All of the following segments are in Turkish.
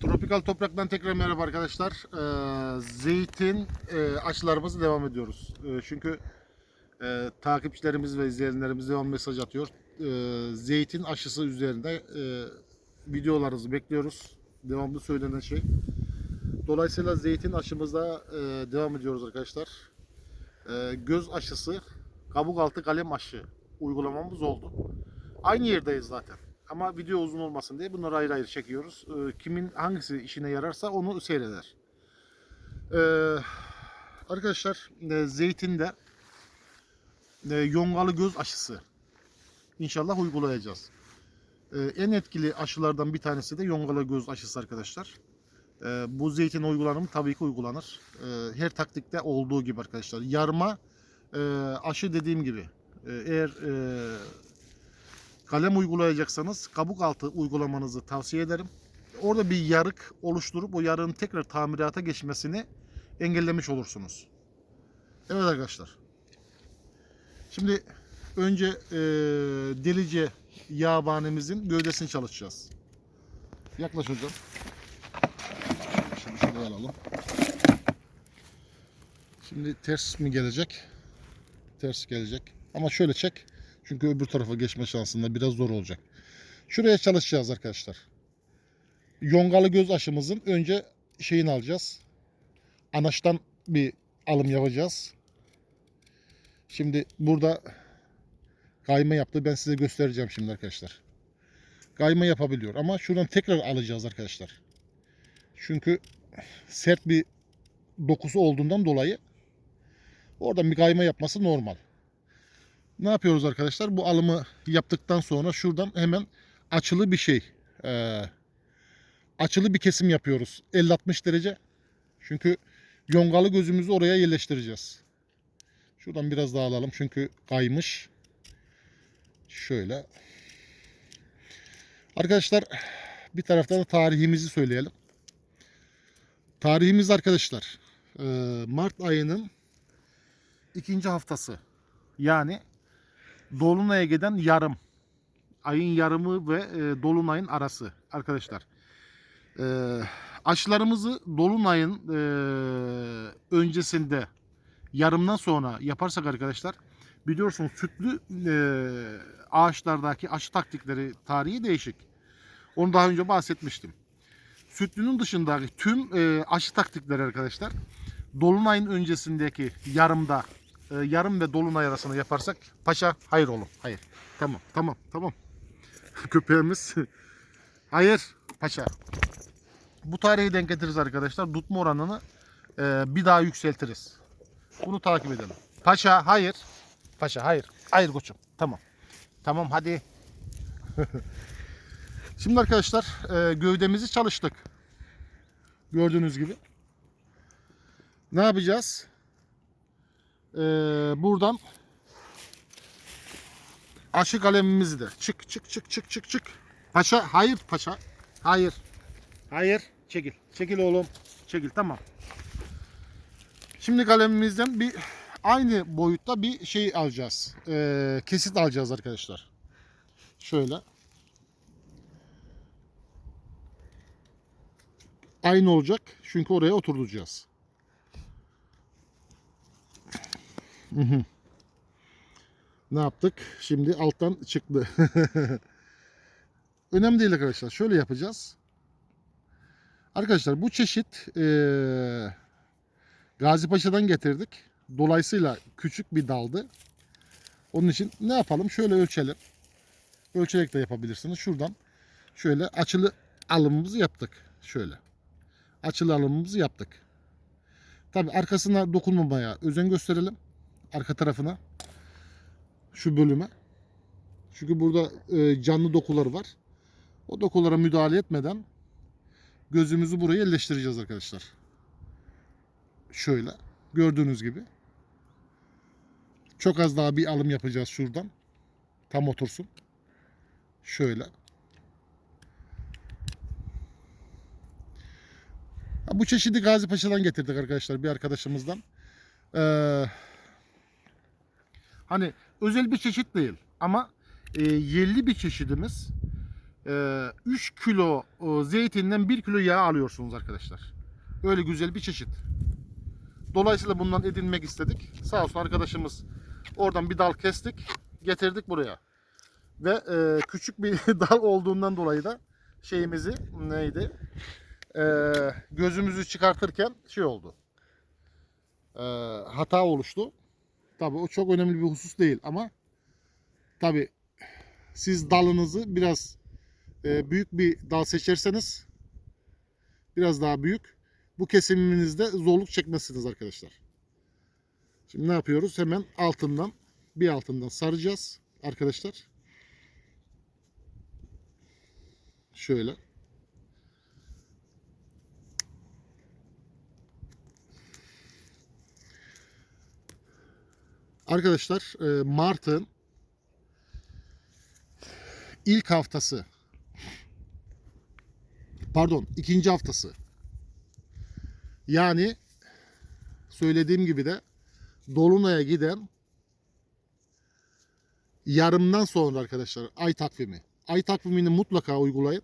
Tropikal Toprak'tan tekrar merhaba arkadaşlar. Ee, zeytin e, aşılarımızı devam ediyoruz. E, çünkü e, takipçilerimiz ve izleyenlerimiz devam mesaj atıyor. E, zeytin aşısı üzerinde e, videolarınızı bekliyoruz. Devamlı söylenen şey. Dolayısıyla zeytin aşımıza e, devam ediyoruz arkadaşlar. E, göz aşısı, kabuk altı kalem aşı uygulamamız oldu. Aynı yerdeyiz zaten. Ama video uzun olmasın diye bunları ayrı ayrı çekiyoruz. Ee, kimin hangisi işine yararsa onu seyreder. Ee, arkadaşlar e, zeytinde e, yongalı göz aşısı inşallah uygulayacağız. Ee, en etkili aşılardan bir tanesi de yongalı göz aşısı arkadaşlar. Ee, bu zeytin uygulanımı tabii ki uygulanır. Ee, her taktikte olduğu gibi arkadaşlar. Yarma e, aşı dediğim gibi. e, eğer e, kalem uygulayacaksanız kabuk altı uygulamanızı tavsiye ederim. Orada bir yarık oluşturup o yarığın tekrar tamirata geçmesini engellemiş olursunuz. Evet arkadaşlar. Şimdi önce e, delice yağbanemizin gövdesini çalışacağız. Yaklaş hocam. Şimdi şuraya alalım. Şimdi ters mi gelecek? Ters gelecek. Ama şöyle çek. Çünkü öbür tarafa geçme şansında biraz zor olacak. Şuraya çalışacağız arkadaşlar. Yongalı göz aşımızın önce şeyini alacağız. Anaçtan bir alım yapacağız. Şimdi burada kayma yaptı. Ben size göstereceğim şimdi arkadaşlar. Kayma yapabiliyor ama şuradan tekrar alacağız arkadaşlar. Çünkü sert bir dokusu olduğundan dolayı oradan bir kayma yapması normal. Ne yapıyoruz arkadaşlar? Bu alımı yaptıktan sonra şuradan hemen açılı bir şey. e, açılı bir kesim yapıyoruz. 50-60 derece. Çünkü yongalı gözümüzü oraya yerleştireceğiz. Şuradan biraz daha alalım. Çünkü kaymış. Şöyle. Arkadaşlar bir taraftan da tarihimizi söyleyelim. Tarihimiz arkadaşlar e, Mart ayının ikinci haftası. Yani Dolunay'a giden yarım. Ayın yarımı ve e, Dolunay'ın arası arkadaşlar. E, aşılarımızı Dolunay'ın e, öncesinde yarımdan sonra yaparsak arkadaşlar biliyorsunuz sütlü e, ağaçlardaki aşı taktikleri tarihi değişik. Onu daha önce bahsetmiştim. Sütlünün dışındaki tüm e, aşı taktikleri arkadaşlar Dolunay'ın öncesindeki yarımda e, yarım ve dolunay arasında yaparsak paşa hayır oğlum hayır. Tamam tamam tamam. Köpeğimiz hayır paşa. Bu tarihi denk getiririz arkadaşlar. Tutma oranını e, bir daha yükseltiriz. Bunu takip edelim. Paşa hayır. Paşa hayır. Hayır koçum. Tamam. Tamam hadi. Şimdi arkadaşlar e, gövdemizi çalıştık. Gördüğünüz gibi. Ne yapacağız? Ee, buradan aşı kalemimizi de çık çık çık çık çık çık. Paşa hayır paşa. Hayır. Hayır. Çekil. Çekil oğlum. Çekil tamam. Şimdi kalemimizden bir aynı boyutta bir şey alacağız. Ee, kesit alacağız arkadaşlar. Şöyle. Aynı olacak. Çünkü oraya oturtacağız. Ne yaptık? Şimdi alttan çıktı. Önemli değil arkadaşlar. Şöyle yapacağız. Arkadaşlar bu çeşit eee Gazi Paşa'dan getirdik. Dolayısıyla küçük bir daldı. Onun için ne yapalım? Şöyle ölçelim. Ölçerek de yapabilirsiniz. Şuradan şöyle açılı alımımızı yaptık. Şöyle. Açılı alımımızı yaptık. Tabi arkasına dokunmamaya özen gösterelim arka tarafına şu bölüme. Çünkü burada e, canlı dokular var. O dokulara müdahale etmeden gözümüzü buraya yerleştireceğiz arkadaşlar. Şöyle gördüğünüz gibi. Çok az daha bir alım yapacağız şuradan. Tam otursun. Şöyle. Bu çeşidi Gazi Paşa'dan getirdik arkadaşlar bir arkadaşımızdan. Ee, Hani özel bir çeşit değil ama e, yerli bir çeşidimiz. e, 3 kilo e, zeytinden 1 kilo yağ alıyorsunuz arkadaşlar. Öyle güzel bir çeşit. Dolayısıyla bundan edinmek istedik. Sağ olsun arkadaşımız oradan bir dal kestik, getirdik buraya. Ve e, küçük bir dal olduğundan dolayı da şeyimizi neydi? E, gözümüzü çıkartırken şey oldu. E, hata oluştu. Tabii o çok önemli bir husus değil ama tabii siz dalınızı biraz e, büyük bir dal seçerseniz biraz daha büyük bu kesiminizde zorluk çekmezsiniz arkadaşlar. Şimdi ne yapıyoruz? Hemen altından bir altından saracağız arkadaşlar. Şöyle. Arkadaşlar e, Mart'ın ilk haftası pardon ikinci haftası yani söylediğim gibi de Dolunay'a giden yarımdan sonra arkadaşlar ay takvimi. Ay takvimini mutlaka uygulayın.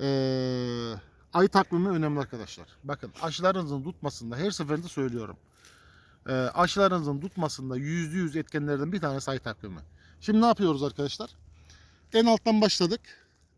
Ee, ay takvimi önemli arkadaşlar. Bakın aşılarınızın tutmasında her seferinde söylüyorum. Ee, aşılarınızın tutmasında yüzde yüz etkenlerden bir tanesi ay takvimi. Şimdi ne yapıyoruz arkadaşlar? En alttan başladık.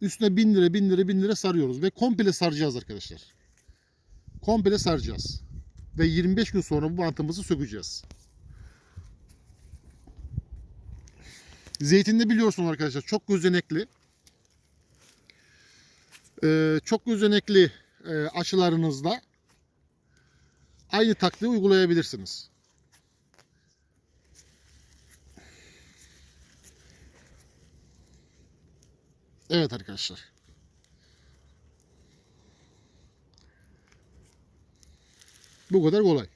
Üstüne 1000 lira 1000 lira 1000 lira sarıyoruz ve komple saracağız arkadaşlar. Komple saracağız. Ve 25 gün sonra bu bantımızı sökeceğiz. Zeytinde biliyorsunuz arkadaşlar çok gözenekli. Ee, çok gözenekli e, aşılarınızda aynı taktiği uygulayabilirsiniz. Evet arkadaşlar. Bu kadar kolay.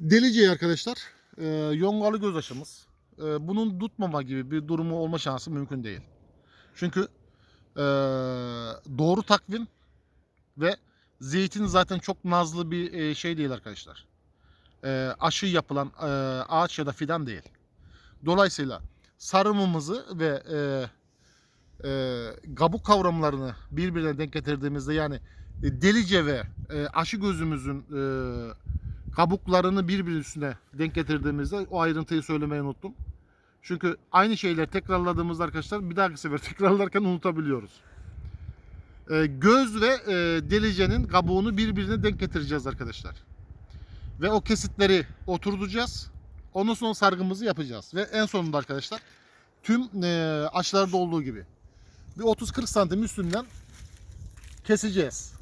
Deliceyi arkadaşlar e, yongalı göz aşımız. E, bunun tutmama gibi bir durumu olma şansı mümkün değil. Çünkü e, doğru takvim ve zeytin zaten çok nazlı bir e, şey değil arkadaşlar. E, aşı yapılan e, ağaç ya da fidan değil. Dolayısıyla sarımımızı ve e, e, kabuk kavramlarını birbirine denk getirdiğimizde yani e, delice ve e, aşı gözümüzün e, kabuklarını birbirinin üstüne denk getirdiğimizde o ayrıntıyı söylemeyi unuttum. Çünkü aynı şeyler tekrarladığımızda arkadaşlar bir dahaki sefer tekrarlarken unutabiliyoruz. E, göz ve e, delicenin kabuğunu birbirine denk getireceğiz arkadaşlar. Ve o kesitleri oturtacağız. Ondan sonra sargımızı yapacağız. Ve en sonunda arkadaşlar tüm e, aşılarda olduğu gibi bir 30-40 santim üstünden keseceğiz.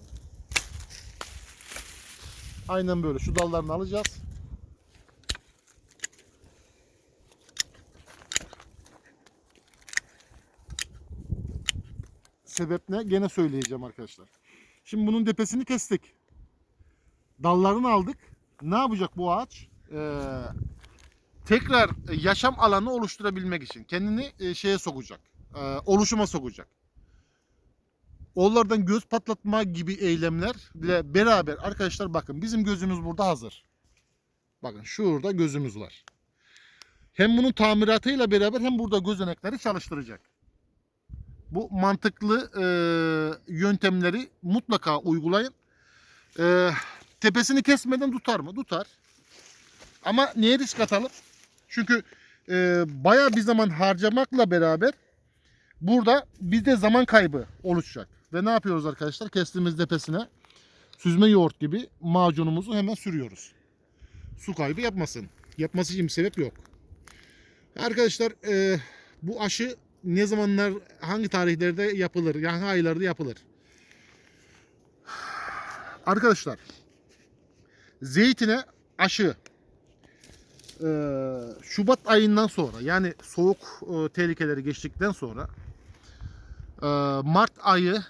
Aynen böyle. Şu dallarını alacağız. Sebep ne? Gene söyleyeceğim arkadaşlar. Şimdi bunun depesini kestik. Dallarını aldık. Ne yapacak bu ağaç? Ee, tekrar yaşam alanı oluşturabilmek için kendini e, şeye sokacak. E, oluşuma sokacak. Onlardan göz patlatma gibi eylemlerle beraber arkadaşlar bakın bizim gözümüz burada hazır. Bakın şurada gözümüz var. Hem bunun tamiratıyla beraber hem burada gözenekleri çalıştıracak. Bu mantıklı e, yöntemleri mutlaka uygulayın. E, tepesini kesmeden tutar mı? Tutar. Ama niye risk atalım? Çünkü e, bayağı bir zaman harcamakla beraber burada bizde zaman kaybı oluşacak. Ve ne yapıyoruz arkadaşlar? Kestiğimiz depesine süzme yoğurt gibi macunumuzu hemen sürüyoruz. Su kaybı yapmasın. Yapması için bir sebep yok. Arkadaşlar e, bu aşı ne zamanlar hangi tarihlerde yapılır? Yani hangi aylarda yapılır? Arkadaşlar zeytine aşı e, Şubat ayından sonra yani soğuk e, tehlikeleri geçtikten sonra e, Mart ayı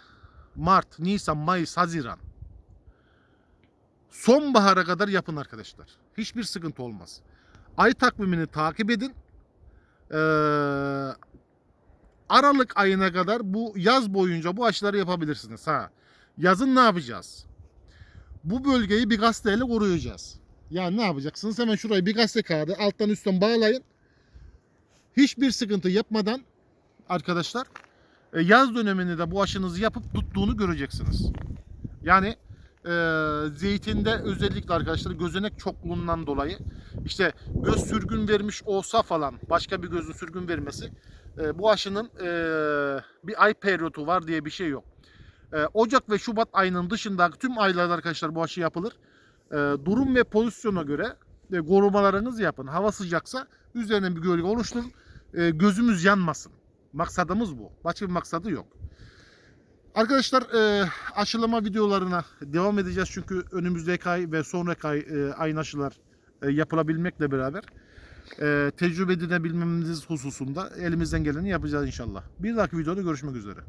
Mart, Nisan, Mayıs, Haziran sonbahara kadar yapın arkadaşlar. Hiçbir sıkıntı olmaz. Ay takvimini takip edin. Ee, Aralık ayına kadar bu yaz boyunca bu aşıları yapabilirsiniz. Ha. Yazın ne yapacağız? Bu bölgeyi bir gazeteyle koruyacağız. Yani ne yapacaksınız? Hemen şurayı bir gazete kağıdı alttan üstten bağlayın. Hiçbir sıkıntı yapmadan arkadaşlar e, yaz döneminde de bu aşınızı yapıp tuttuğunu göreceksiniz. Yani e, zeytinde özellikle arkadaşlar gözenek çokluğundan dolayı işte göz sürgün vermiş olsa falan başka bir gözün sürgün vermesi e, bu aşının e, bir ay periyotu var diye bir şey yok. E, Ocak ve Şubat ayının dışındaki tüm aylarda arkadaşlar bu aşı yapılır. E, durum ve pozisyona göre e, korumalarınızı yapın. Hava sıcaksa üzerine bir gölge oluşturun. E, gözümüz yanmasın. Maksadımız bu. Başka bir maksadı yok. Arkadaşlar e, aşılama videolarına devam edeceğiz çünkü önümüzdeki ay ve sonraki ay e, ayın aşılar e, yapılabilmekle beraber e, tecrübe edinebilmemiz hususunda elimizden geleni yapacağız inşallah. Bir dahaki videoda görüşmek üzere.